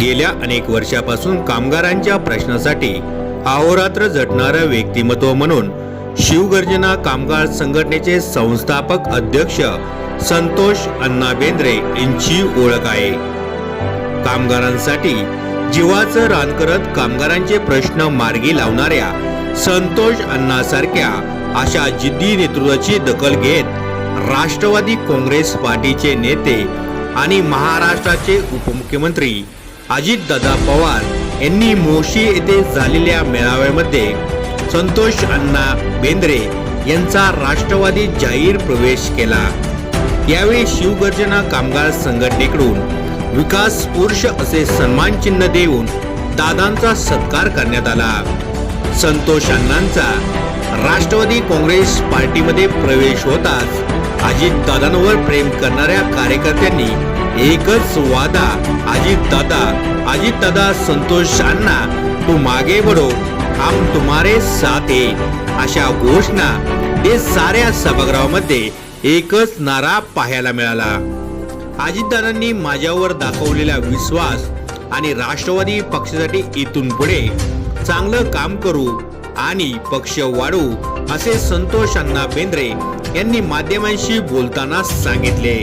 गेल्या अनेक वर्षापासून कामगारांच्या प्रश्नासाठी अहोरात्र झटणारं व्यक्तिमत्व म्हणून शिवगर्जना कामगार संघटनेचे संस्थापक अध्यक्ष संतोष अण्णा बेंद्रे यांची ओळख आहे. कामगारांसाठी जीवाचं रान करत कामगारांचे प्रश्न मार्गी लावणाऱ्या संतोष अण्णासारख्या अशा जिद्दी नेतृत्वाची दखल घेत राष्ट्रवादी काँग्रेस पार्टीचे नेते आणि महाराष्ट्राचे उपमुख्यमंत्री अजितदादा पवार यांनी मोशी येथे झालेल्या मेळाव्यामध्ये संतोष अण्णा बेंद्रे यांचा राष्ट्रवादी जाहीर प्रवेश केला. यावेळी शिवगर्जना कामगार संघटनेकडून विकास पुरुष असे सन्मान चिन्ह देऊन दादांचा सत्कार करण्यात आला. संतोष अण्णांचा राष्ट्रवादी काँग्रेस पार्टीमध्ये प्रवेश होताच अजित दादांवर प्रेम करणाऱ्या कार्यकर्त्यांनी एकच वादा. अजित दादा अजित दादा संतोष अण्णा तू मागे बढो हम तुम्हारे साथ अशा घोषणा हे साऱ्या सभागृहामध्ये एकच नारा पाहायला मिळाला. अजितदादांनी माझ्यावर दाखवलेला विश्वास आणि राष्ट्रवादी पक्षासाठी इथून पुढे चांगलं काम करू आणि पक्ष वाढू असे संतोष अण्णा बेंद्रे यांनी माध्यमांशी बोलताना सांगितले.